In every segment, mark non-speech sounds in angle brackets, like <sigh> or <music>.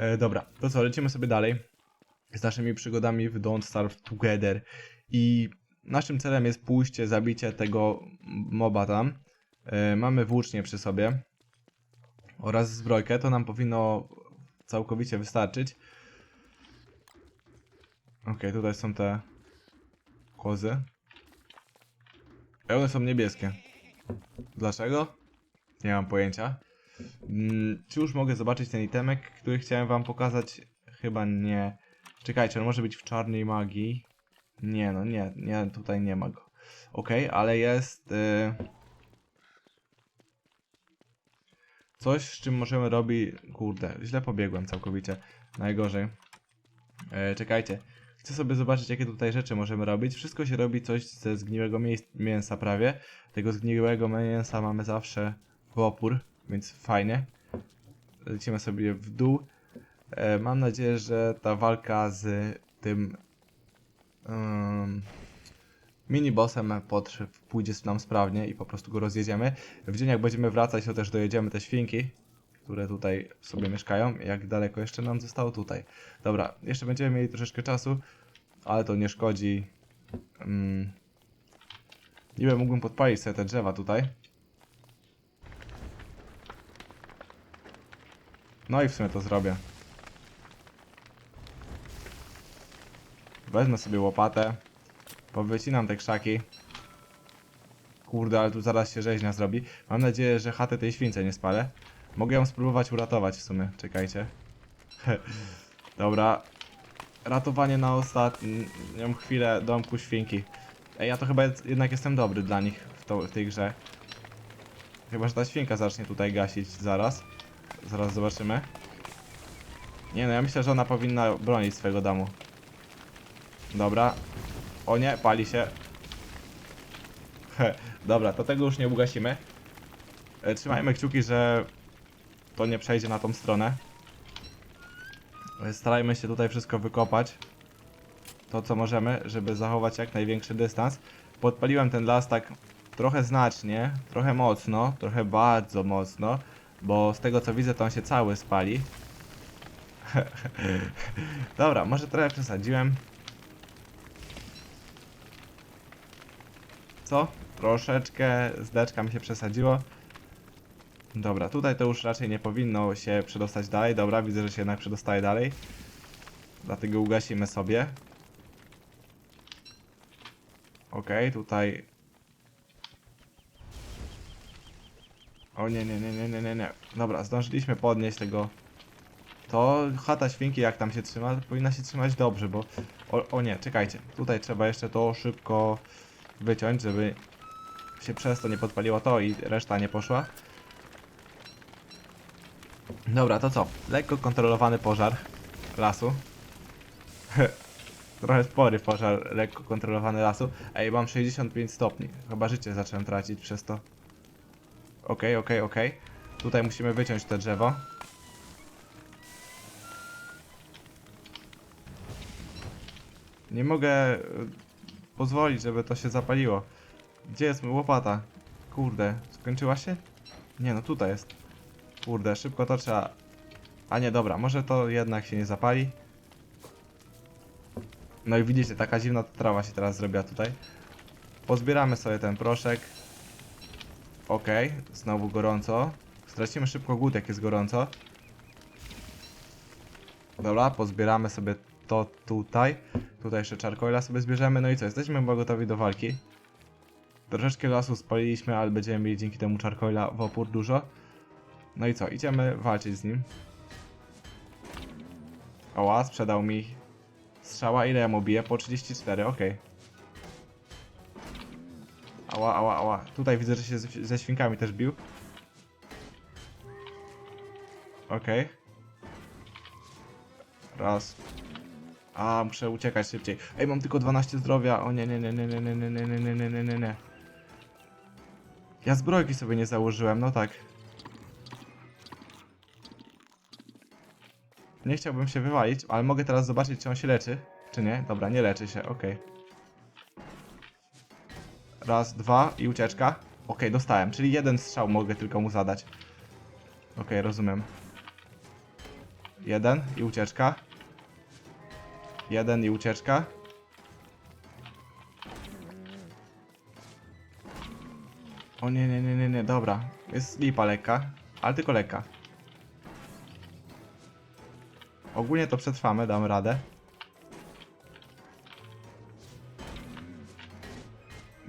E, dobra, to co, lecimy sobie dalej z naszymi przygodami w Don't Starve Together i naszym celem jest pójście, zabicie tego moba tam. E, mamy włócznie przy sobie oraz zbrojkę, to nam powinno całkowicie wystarczyć. Okej, tutaj są te kozy. One są niebieskie. Dlaczego? Nie mam pojęcia. Mm, czy już mogę zobaczyć ten itemek, który chciałem wam pokazać? Chyba nie. Czekajcie, on może być w czarnej magii. Nie, no nie, nie, tutaj nie ma go. Okej, ale jest... Y... Coś, z czym możemy robić... Kurde, źle pobiegłem całkowicie. Najgorzej. E, czekajcie. Chcę sobie zobaczyć, jakie tutaj rzeczy możemy robić. Wszystko się robi coś ze zgniłego mięs- mięsa prawie. Tego zgniłego mięsa mamy zawsze w opór, więc fajnie. Lecimy sobie w dół. E, mam nadzieję, że ta walka z tym um, mini-bossem potrze- pójdzie nam sprawnie i po prostu go rozjedziemy. W dzień jak będziemy wracać, to też dojedziemy te świnki, które tutaj sobie mieszkają. Jak daleko jeszcze nam zostało tutaj. Dobra, jeszcze będziemy mieli troszeczkę czasu, ale to nie szkodzi. Um, niby mógłbym podpalić sobie te drzewa tutaj. No i w sumie to zrobię. Wezmę sobie łopatę. Powycinam te krzaki. Kurde, ale tu zaraz się rzeźnia zrobi. Mam nadzieję, że chatę tej śwince nie spalę. Mogę ją spróbować uratować w sumie. Czekajcie. <laughs> Dobra. Ratowanie na ostatnią chwilę domku świnki. Ej, ja to chyba jednak jestem dobry dla nich w, to, w tej grze. Chyba, że ta świnka zacznie tutaj gasić zaraz. Zaraz zobaczymy. Nie no, ja myślę, że ona powinna bronić swojego domu. Dobra. O nie, pali się. <laughs> Dobra, to tego już nie ugasimy. E, Trzymajmy kciuki, że to nie przejdzie na tą stronę. E, Starajmy się tutaj wszystko wykopać. To co możemy, żeby zachować jak największy dystans. Podpaliłem ten las tak trochę znacznie, trochę mocno, trochę bardzo mocno. Bo z tego co widzę, to on się cały spali. <laughs> Dobra, może trochę przesadziłem. Co? Troszeczkę zdeczka mi się przesadziło. Dobra, tutaj to już raczej nie powinno się przedostać dalej. Dobra, widzę, że się jednak przedostaje dalej. Dlatego ugasimy sobie. Okej, tutaj... O nie, nie, nie, nie, nie, nie, nie. Dobra, zdążyliśmy podnieść tego... To chata świnki jak tam się trzyma, powinna się trzymać dobrze, bo... O, o nie, czekajcie. Tutaj trzeba jeszcze to szybko wyciąć, żeby się przez to nie podpaliło to i reszta nie poszła. Dobra, to co? Lekko kontrolowany pożar lasu. <laughs> Trochę spory pożar lekko kontrolowany lasu. Ej, mam 65 stopni. Chyba życie zacząłem tracić przez to. Okej, okej, okej. Tutaj musimy wyciąć te drzewo. Nie mogę y, pozwolić, żeby to się zapaliło. Gdzie jest łopata? Kurde, skończyła się? Nie no, tutaj jest. Kurde, szybko to trzeba... A nie, dobra, może to jednak się nie zapali. No i widzicie, taka dziwna trawa się teraz zrobiła tutaj. Pozbieramy sobie ten proszek. Okej, znowu gorąco. Stracimy szybko głód, jak jest gorąco. Dobra, pozbieramy sobie to tutaj. Tutaj jeszcze czarkoila sobie zbierzemy. No i co, jesteśmy chyba gotowi do walki. Troszeczkę lasu spaliliśmy, ale będziemy mieli dzięki temu czarkoila w opór dużo. No i co, idziemy walczyć z nim. Oła, sprzedał mi strzała. Ile ja mu biję? Po 34, okej. Ała, ała, ała. Tutaj widzę, że się ze świnkami też bił. Okej. Raz. A, muszę uciekać szybciej. Ej, mam tylko 12 zdrowia. O nie, nie, nie, nie, nie, nie, nie, nie, nie, nie, nie, nie, nie. Ja zbrojki sobie nie założyłem, no tak. Nie chciałbym się wywalić, ale mogę teraz zobaczyć, czy on się leczy. Czy nie? Dobra, nie leczy się, okej. Raz, dwa i ucieczka. Okej, dostałem, czyli jeden strzał mogę tylko mu zadać. Okej, rozumiem. Jeden i ucieczka. Jeden i ucieczka. O nie, nie, nie, nie, nie, dobra. Jest lipa lekka, ale tylko lekka. Ogólnie to przetrwamy, damy radę.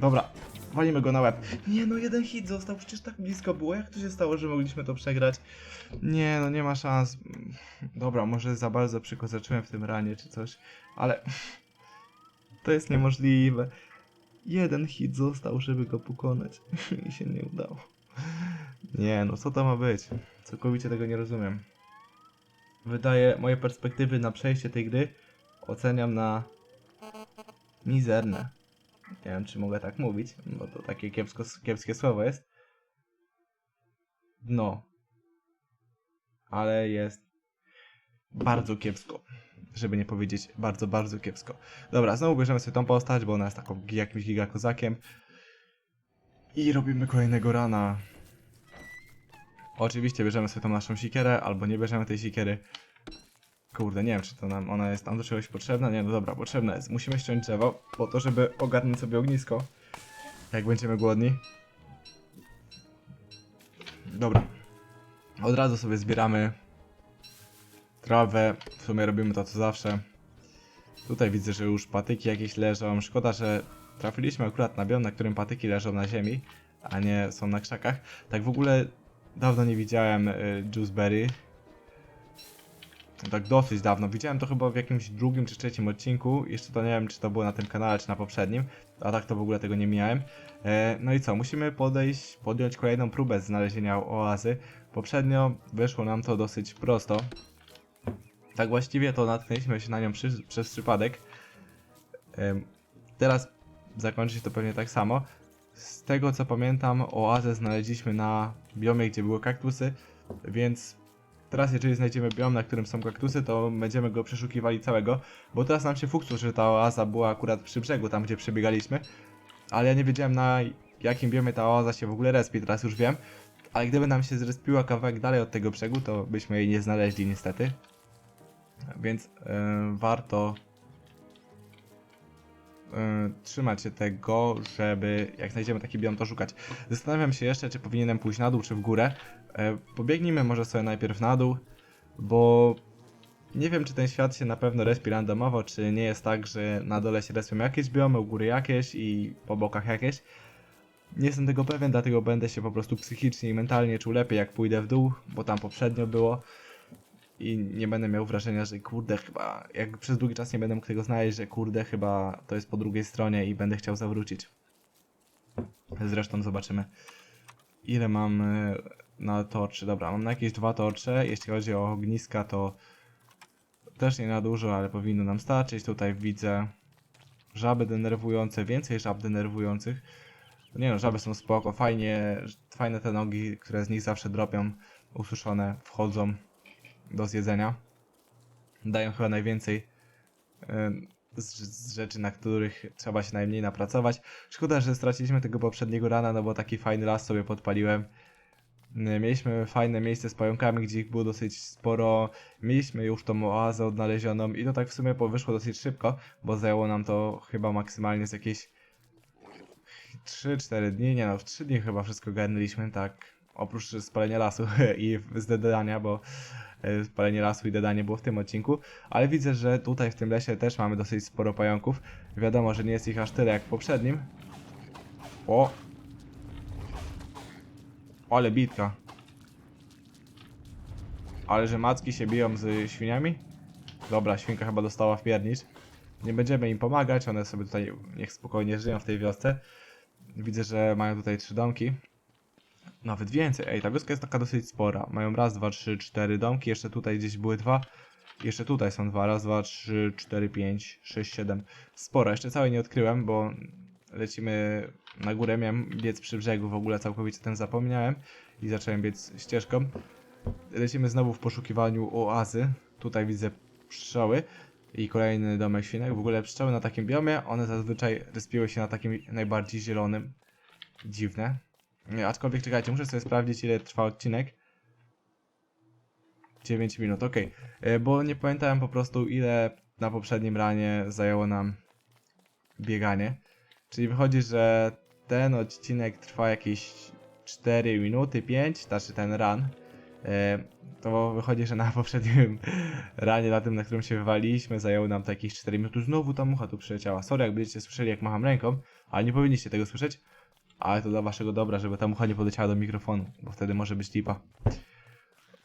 Dobra, walimy go na łeb. Nie no, jeden hit został, przecież tak blisko było. Jak to się stało, że mogliśmy to przegrać? Nie no, nie ma szans. Dobra, może za bardzo przykozaczyłem w tym ranie czy coś, ale to jest niemożliwe. Jeden hit został, żeby go pokonać <laughs> i się nie udało. Nie no, co to ma być? Całkowicie tego nie rozumiem. Wydaje moje perspektywy na przejście tej gry oceniam na mizerne. Nie wiem, czy mogę tak mówić, bo to takie kiepsko, kiepskie słowo jest. No. Ale jest bardzo kiepsko. Żeby nie powiedzieć bardzo, bardzo kiepsko. Dobra, znowu bierzemy sobie tą postać, bo ona jest taką jakimś gigakozakiem. I robimy kolejnego rana. Oczywiście bierzemy sobie tą naszą sikierę, albo nie bierzemy tej sikiery. Kurde, nie wiem, czy to nam ona jest tam do czegoś potrzebna. Nie, no dobra, potrzebna jest. Musimy ściąć drzewo, po to, żeby ogarnąć sobie ognisko. Jak będziemy głodni. Dobra. Od razu sobie zbieramy trawę. W sumie robimy to co zawsze. Tutaj widzę, że już patyki jakieś leżą. Szkoda, że trafiliśmy akurat na biom, na którym patyki leżą na ziemi, a nie są na krzakach. Tak w ogóle dawno nie widziałem y, Juiceberry. Tak dosyć dawno. Widziałem to chyba w jakimś drugim czy trzecim odcinku. Jeszcze to nie wiem, czy to było na tym kanale, czy na poprzednim. A tak to w ogóle tego nie mijałem. E, no i co? Musimy podejść, podjąć kolejną próbę znalezienia oazy. Poprzednio wyszło nam to dosyć prosto. Tak właściwie to natknęliśmy się na nią przy, przez przypadek. Em, teraz zakończy się to pewnie tak samo. Z tego co pamiętam, oazę znaleźliśmy na biomie, gdzie były kaktusy, więc teraz jeżeli znajdziemy biom, na którym są kaktusy, to będziemy go przeszukiwali całego, bo teraz nam się fuksu, że ta oaza była akurat przy brzegu, tam gdzie przebiegaliśmy, ale ja nie wiedziałem na jakim biomie ta oaza się w ogóle respi, teraz już wiem, ale gdyby nam się zrespiła kawałek dalej od tego brzegu, to byśmy jej nie znaleźli niestety. Więc e, warto e, trzymać się tego, żeby jak znajdziemy taki biom, to szukać. Zastanawiam się jeszcze, czy powinienem pójść na dół, czy w górę. E, pobiegnijmy może sobie najpierw na dół, bo nie wiem, czy ten świat się na pewno respi randomowo, czy nie jest tak, że na dole się respią jakieś biomy, u góry jakieś i po bokach jakieś. Nie jestem tego pewien, dlatego będę się po prostu psychicznie i mentalnie czuł lepiej, jak pójdę w dół, bo tam poprzednio było. I nie będę miał wrażenia, że kurde, chyba, jak przez długi czas nie będę mógł tego znaleźć, że kurde, chyba to jest po drugiej stronie i będę chciał zawrócić. Zresztą zobaczymy, ile mam e, na torczy. Dobra, mam na jakieś dwa torcze. Jeśli chodzi o ogniska, to też nie na dużo, ale powinno nam starczyć. Tutaj widzę żaby denerwujące, więcej żab denerwujących. Nie no, żaby są spoko, fajnie, fajne te nogi, które z nich zawsze dropią, ususzone, wchodzą do zjedzenia. Dają chyba najwięcej em, z, z rzeczy, na których trzeba się najmniej napracować. Szkoda, że straciliśmy tego poprzedniego rana, no bo taki fajny las sobie podpaliłem. Y, Mieliśmy fajne miejsce z pająkami, gdzie ich było dosyć sporo. Mieliśmy już tą oazę odnalezioną i to tak w sumie wyszło dosyć szybko, bo zajęło nam to chyba maksymalnie z jakieś 3-4 dni, nie no, w 3 dni chyba wszystko garnęliśmy, tak. Oprócz spalenia lasu <laughs> i zdedania, bo e, spalenie lasu i dedanie było w tym odcinku, ale widzę, że tutaj w tym lesie też mamy dosyć sporo pająków. Wiadomo, że nie jest ich aż tyle jak w poprzednim. O! Ale bitka. Ale że macki się biją z świniami? Dobra, świnka chyba dostała w piernicz. Nie będziemy im pomagać, one sobie tutaj niech spokojnie żyją w tej wiosce. Widzę, że mają tutaj trzy domki. Nawet więcej. Ej, ta wioska jest taka dosyć spora. Mają raz, dwa, trzy, cztery domki. Jeszcze tutaj gdzieś były dwa. Jeszcze tutaj są dwa. Raz, dwa, trzy, cztery, pięć, sześć, siedem. Sporo. Jeszcze całej nie odkryłem, bo lecimy na górę. Miałem biec przy brzegu. W ogóle całkowicie ten zapomniałem. I zacząłem biec ścieżką. Lecimy znowu w poszukiwaniu oazy. Tutaj widzę pszczoły. I kolejny domek świnek. W ogóle pszczoły na takim biomie, one zazwyczaj respiły się na takim najbardziej zielonym. Dziwne. Aczkolwiek czekajcie, muszę sobie sprawdzić ile trwa odcinek. 9 minut, okej. E, Bo nie pamiętałem po prostu ile na poprzednim ranie zajęło nam bieganie. Czyli wychodzi, że ten odcinek trwa jakieś 4 minuty, 5, znaczy ten run. E, To wychodzi, że na <laughs> poprzednim ranie, na tym, na którym się wywaliliśmy, zajęło nam to jakieś 4 minuty. Znowu ta mucha tu przyleciała. Sorry, jak będziecie słyszeli, jak macham ręką, ale nie powinniście tego słyszeć. Ale to dla waszego dobra, żeby ta mucha nie podleciała do mikrofonu, bo wtedy może być lipa.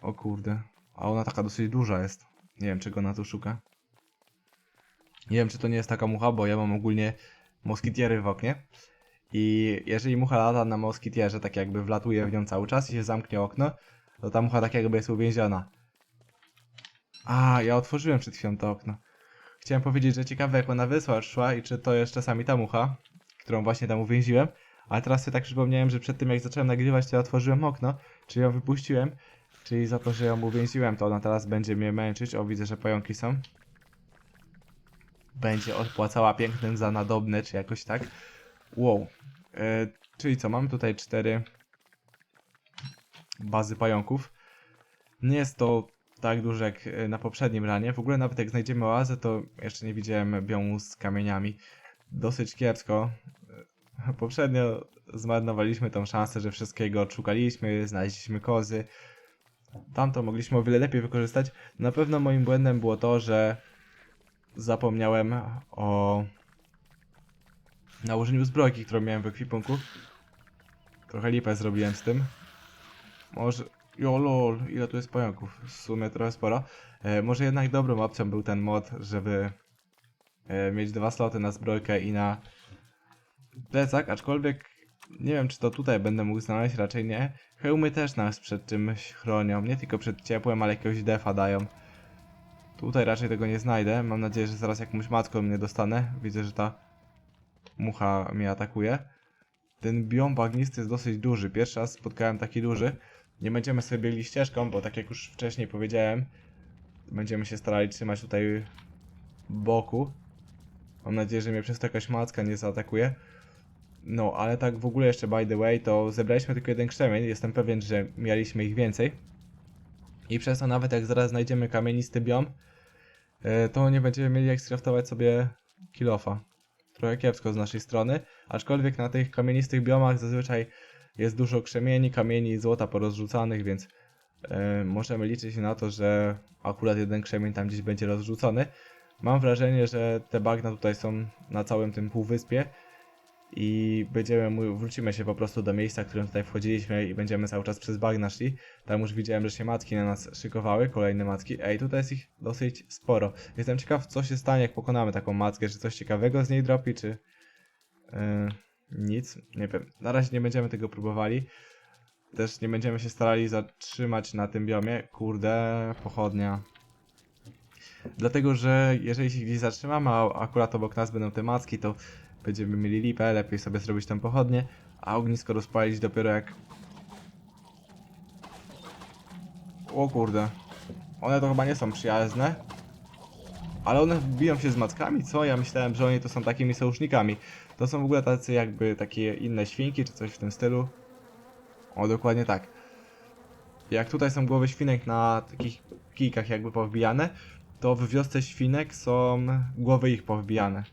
O kurde. A ona taka dosyć duża jest. Nie wiem, czego ona tu szuka. Nie wiem, czy to nie jest taka mucha, bo ja mam ogólnie moskitiery w oknie. I jeżeli mucha lata na moskitierze, tak jakby wlatuje w nią cały czas i się zamknie okno, to ta mucha tak jakby jest uwięziona. A, ja otworzyłem przed chwilą to okno. Chciałem powiedzieć, że ciekawe jak ona wysła szła i czy to jest czasami ta mucha, którą właśnie tam uwięziłem. Ale teraz sobie tak przypomniałem, że przed tym jak zacząłem nagrywać, to ja otworzyłem okno, czyli ją wypuściłem. Czyli za to, że ją uwięziłem, to ona teraz będzie mnie męczyć. O, widzę, że pająki są. Będzie odpłacała pięknym za nadobne, czy jakoś tak. Wow. E, czyli co, mamy tutaj cztery bazy pająków. Nie jest to tak duże jak e, na poprzednim ranie. W ogóle nawet jak znajdziemy oazę, to jeszcze nie widziałem biomu z kamieniami. Dosyć kiepsko. E, Poprzednio zmarnowaliśmy tą szansę, że wszystkiego odszukaliśmy, znaleźliśmy kozy. Tamto mogliśmy o wiele lepiej wykorzystać. Na pewno moim błędem było to, że zapomniałem o nałożeniu zbrojki, którą miałem w ekwipunku. Trochę lipę zrobiłem z tym. Może... Jo lol, ile tu jest pająków? W sumie trochę sporo. E, może jednak dobrą opcją był ten mod, żeby e, mieć dwa sloty na zbrojkę i na plecak, aczkolwiek nie wiem, czy to tutaj będę mógł znaleźć, raczej nie. Hełmy też nas przed czymś chronią, nie tylko przed ciepłem, ale jakiegoś defa dają. Tutaj raczej tego nie znajdę, mam nadzieję, że zaraz jakąś matką mnie dostanę. Widzę, że ta mucha mnie atakuje. Ten biom bagnisty jest dosyć duży, pierwszy raz spotkałem taki duży. Nie będziemy sobie biegli ścieżką, bo tak jak już wcześniej powiedziałem, będziemy się starali trzymać tutaj boku. Mam nadzieję, że mnie przez to jakaś macka nie zaatakuje. No, ale tak w ogóle jeszcze by the way, to zebraliśmy tylko jeden krzemień. Jestem pewien, że mieliśmy ich więcej. I przez to nawet jak zaraz znajdziemy kamienisty biom, e, to nie będziemy mieli jak skraftować sobie kilofa. Trochę kiepsko z naszej strony, aczkolwiek na tych kamienistych biomach zazwyczaj jest dużo krzemieni, kamieni i złota porozrzucanych, więc e, możemy liczyć na to, że akurat jeden krzemień tam gdzieś będzie rozrzucony. Mam wrażenie, że te bagna tutaj są na całym tym półwyspie i będziemy, wrócimy się po prostu do miejsca, w którym tutaj wchodziliśmy i będziemy cały czas przez bagna szli. Tam już widziałem, że się matki na nas szykowały, kolejne matki. Ej, tutaj jest ich dosyć sporo. Jestem ciekaw, co się stanie, jak pokonamy taką matkę, czy coś ciekawego z niej dropi, czy... Yy, nic, nie wiem. Na razie nie będziemy tego próbowali. Też nie będziemy się starali zatrzymać na tym biomie. Kurde, pochodnia. Dlatego, że jeżeli się gdzieś zatrzymamy, a akurat obok nas będą te macki, to będziemy mieli lipę, lepiej sobie zrobić tam pochodnie, a ognisko rozpalić dopiero jak... O kurde. One to chyba nie są przyjazne. Ale one biją się z mackami, co? Ja myślałem, że oni to są takimi sojusznikami. To są w ogóle tacy jakby takie inne świnki, czy coś w tym stylu. O, dokładnie tak. Jak tutaj są głowy świnek na takich kijkach jakby powbijane, to w wiosce świnek są głowy ich powbijane.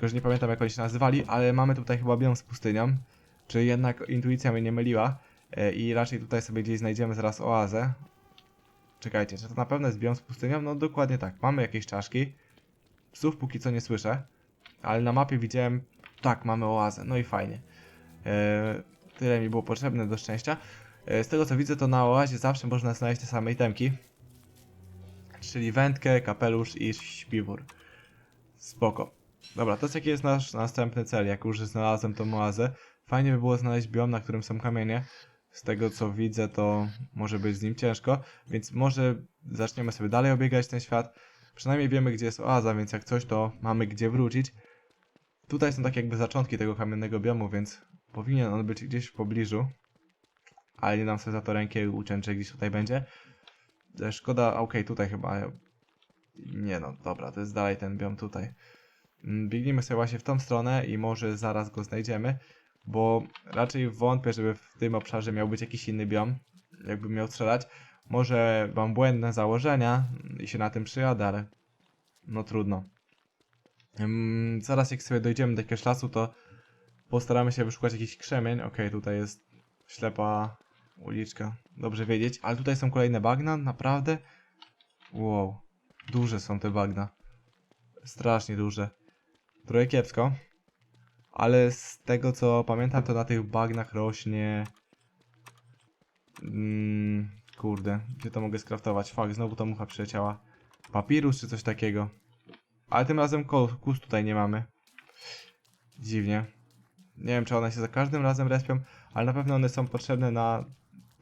Tylko, że nie pamiętam jak oni się nazywali, ale mamy tutaj chyba biom z pustynią. Czy jednak intuicja mnie nie myliła e, i raczej tutaj sobie gdzieś znajdziemy zaraz oazę. Czekajcie, czy to na pewno jest biom z pustynią? No dokładnie tak. Mamy jakieś czaszki. Psów póki co nie słyszę, ale na mapie widziałem, tak, mamy oazę, no i fajnie. E, tyle mi było potrzebne do szczęścia. E, z tego co widzę, to na oazie zawsze można znaleźć te same itemki. Czyli wędkę, kapelusz i śpiwór. Spoko. Dobra, to jest jaki jest nasz następny cel, jak już znalazłem tą oazę. Fajnie by było znaleźć biom, na którym są kamienie. Z tego co widzę, to może być z nim ciężko, więc może zaczniemy sobie dalej obiegać ten świat. Przynajmniej wiemy, gdzie jest oaza, więc jak coś, to mamy gdzie wrócić. Tutaj są tak jakby zaczątki tego kamiennego biomu, więc powinien on być gdzieś w pobliżu. Ale nie dam sobie za to rękę i uciąć, że gdzieś tutaj będzie. E, Szkoda, okej, tutaj chyba. Nie no, dobra, to jest dalej ten biom tutaj. Mm, Biegnijmy sobie właśnie w tą stronę i może zaraz go znajdziemy, bo raczej wątpię, żeby w tym obszarze miał być jakiś inny biom, jakbym miał strzelać, może mam błędne założenia i się na tym przyjadę, ale no trudno. Ym, zaraz jak sobie dojdziemy do jakiegoś lasu, to postaramy się wyszukać jakiś krzemień. Okej, tutaj jest ślepa uliczka. Dobrze wiedzieć. Ale tutaj są kolejne bagna, naprawdę? Wow. Duże są te bagna. Strasznie duże. Trochę kiepsko. Ale z tego co pamiętam, to na tych bagnach rośnie... Mm, kurde, gdzie to mogę skraftować? Fakt, znowu ta mucha przyleciała. Papirus czy coś takiego. Ale tym razem kus tutaj nie mamy. Dziwnie. Nie wiem, czy one się za każdym razem respią, ale na pewno one są potrzebne na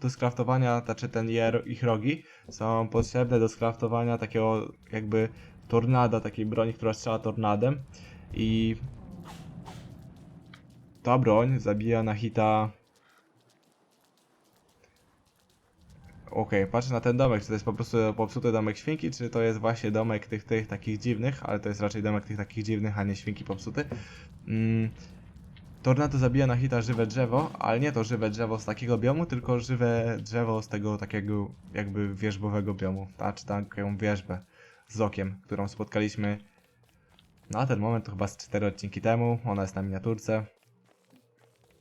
do skraftowania, znaczy ten ich rogi są potrzebne do skraftowania takiego jakby tornada, takiej broni, która strzela tornadem i ta broń zabija na hita Okej, patrzę na ten domek, czy to jest po prostu popsuty domek świnki, czy to jest właśnie domek tych, tych takich dziwnych, ale to jest raczej domek tych takich dziwnych, a nie świnki popsuty. Mm, tornado zabija na hita żywe drzewo, ale nie to żywe drzewo z takiego biomu, tylko żywe drzewo z tego takiego jakby wierzbowego biomu, znaczy taką wierzbę z okiem, którą spotkaliśmy na ten moment to chyba z 4 odcinki temu, ona jest na miniaturce.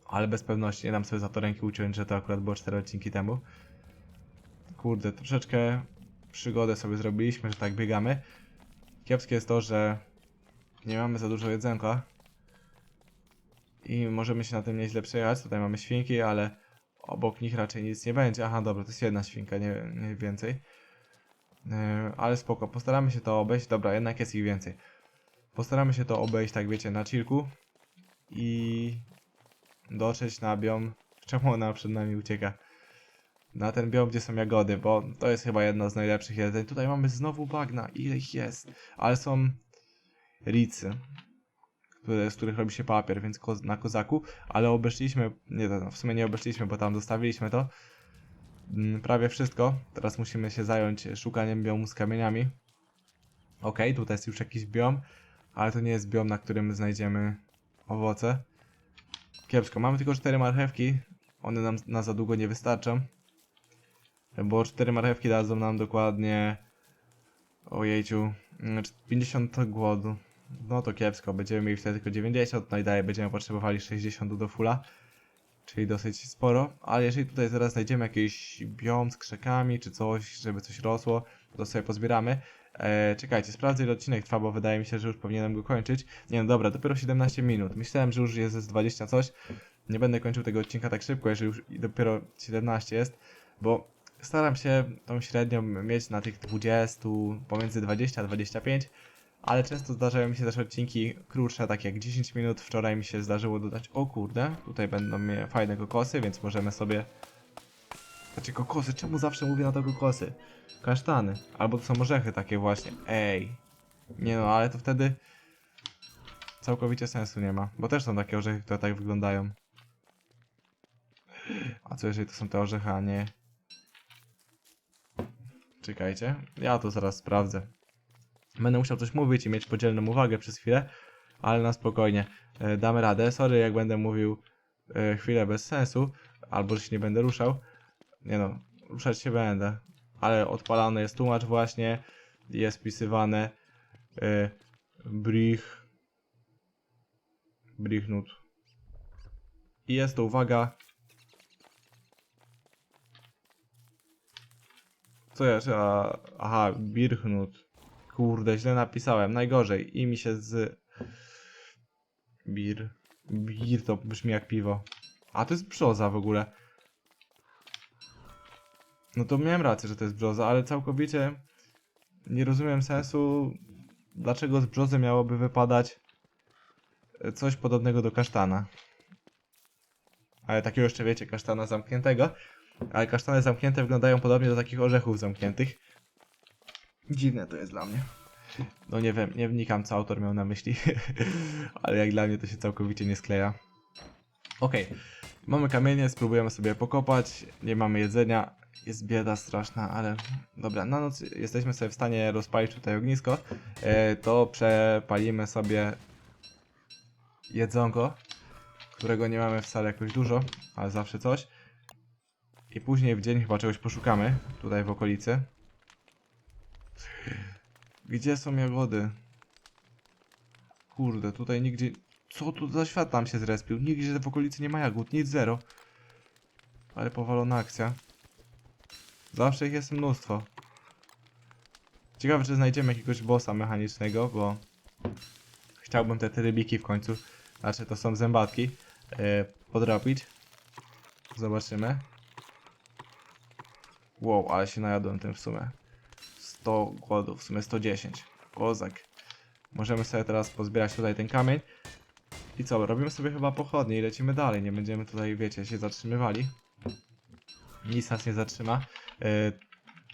Ale bez pewności nie dam sobie za to ręki uciąć, że to akurat było 4 odcinki temu. Kurde, troszeczkę przygodę sobie zrobiliśmy, że tak biegamy. Kiepskie jest to, że nie mamy za dużo jedzonka. I możemy się na tym nieźle przejechać. Tutaj mamy świnki, ale obok nich raczej nic nie będzie. Aha, dobra, to jest jedna świnka, nie, nie więcej. Yy, ale spoko, postaramy się to obejść. Dobra, jednak jest ich więcej. Postaramy się to obejść, tak wiecie, na chillku. I dotrzeć na biom. <laughs> Czemu ona przed nami ucieka? Na ten biom, gdzie są jagody, bo to jest chyba jedno z najlepszych jedzeń. Tutaj mamy znowu bagna, ile ich jest. Ale są ricy, z których robi się papier, więc ko na kozaku. Ale obeszliśmy, nie, no, w sumie nie obeszliśmy, bo tam zostawiliśmy to. Mm, Prawie wszystko. Teraz musimy się zająć szukaniem biomu z kamieniami. Okej, tutaj jest już jakiś biom, ale to nie jest biom, na którym znajdziemy owoce. Kiepsko, mamy tylko 4 marchewki. One nam na za długo nie wystarczą. Bo 4 marchewki dadzą nam dokładnie... Ojejciu... mm, 50 głodu. No to kiepsko, będziemy mieli wtedy tylko 90, no i dalej będziemy potrzebowali 60 do fulla. Czyli dosyć sporo, ale jeżeli tutaj zaraz znajdziemy jakiś biom z krzakami czy coś, żeby coś rosło, to sobie pozbieramy. E, czekajcie, sprawdzę ile odcinek trwa, bo wydaje mi się, że już powinienem go kończyć. Nie no dobra, dopiero 17 minut. Myślałem, że już jest z 20 coś. Nie będę kończył tego odcinka tak szybko, jeżeli już dopiero 17 jest, bo staram się tą średnią mieć na tych 20, pomiędzy 20 a 25, ale często zdarzają mi się też odcinki krótsze, tak jak 10 minut. Wczoraj mi się zdarzyło dodać, o kurde, tutaj będą fajne kokosy, więc możemy sobie... Znaczy kokosy, czemu zawsze mówię na to kokosy? Kasztany, albo to są orzechy takie właśnie, ej. Nie no, ale to wtedy całkowicie sensu nie ma, bo też są takie orzechy, które tak wyglądają. A co jeżeli to są te orzechy, a nie... Czekajcie, ja to zaraz sprawdzę. Będę musiał coś mówić i mieć podzielną uwagę przez chwilę, ale na spokojnie. E, damy radę. Sorry, jak będę mówił e, chwilę bez sensu, albo że się nie będę ruszał. Nie no, ruszać się będę. Ale odpalany jest tłumacz właśnie. Jest wpisywane e, brich brichnut. I jest to, uwaga, Co jest? A, aha, Birchnut. Kurde, źle napisałem. Najgorzej. I mi się z... Bir. Bir to brzmi jak piwo. A to jest brzoza w ogóle. No to miałem rację, że to jest brzoza, ale całkowicie nie rozumiem sensu, dlaczego z brzozy miałoby wypadać coś podobnego do kasztana. Ale takiego jeszcze wiecie, kasztana zamkniętego. Ale kasztany zamknięte wyglądają podobnie do takich orzechów zamkniętych. Dziwne to jest dla mnie. No nie wiem, nie wnikam co autor miał na myśli, <laughs> ale jak dla mnie to się całkowicie nie skleja. Okej, mamy kamienie, spróbujemy sobie pokopać, nie mamy jedzenia, jest bieda straszna, ale dobra, na noc jesteśmy sobie w stanie rozpalić tutaj ognisko, e, to przepalimy sobie jedzonko, którego nie mamy wcale jakoś dużo, ale zawsze coś. I później w dzień chyba czegoś poszukamy, tutaj w okolicy. Gdzie są jagody? Kurde, tutaj nigdzie... Co tu za świat tam się zrespił? Nigdzie w okolicy nie ma jagód, nic zero. Ale powalona akcja. Zawsze ich jest mnóstwo. Ciekawe, czy znajdziemy jakiegoś bossa mechanicznego, bo... Chciałbym te, te rybiki w końcu, znaczy to są zębatki, yy, podrobić. Zobaczymy. Wow, ale się najadłem tym w sumie. 100 głodów, w sumie 110. Kozak. Możemy sobie teraz pozbierać tutaj ten kamień. I co, robimy sobie chyba pochodnie i lecimy dalej. Nie będziemy tutaj, wiecie, się zatrzymywali. Nic nas nie zatrzyma. Yy,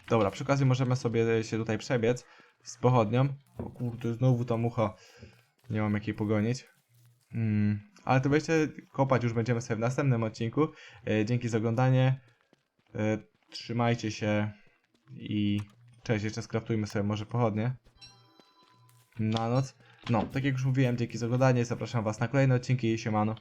dobra, przy okazji możemy sobie się tutaj przebiec z pochodnią. O kurde, znowu ta mucha. Nie mam jakiej pogonić. Mm, ale to weźcie kopać już będziemy sobie w następnym odcinku. Yy, dzięki za oglądanie. Yy, trzymajcie się i cześć, jeszcze skraftujmy sobie może pochodnie na noc. No, tak jak już mówiłem, dzięki za oglądanie, zapraszam was na kolejne odcinki, siemano.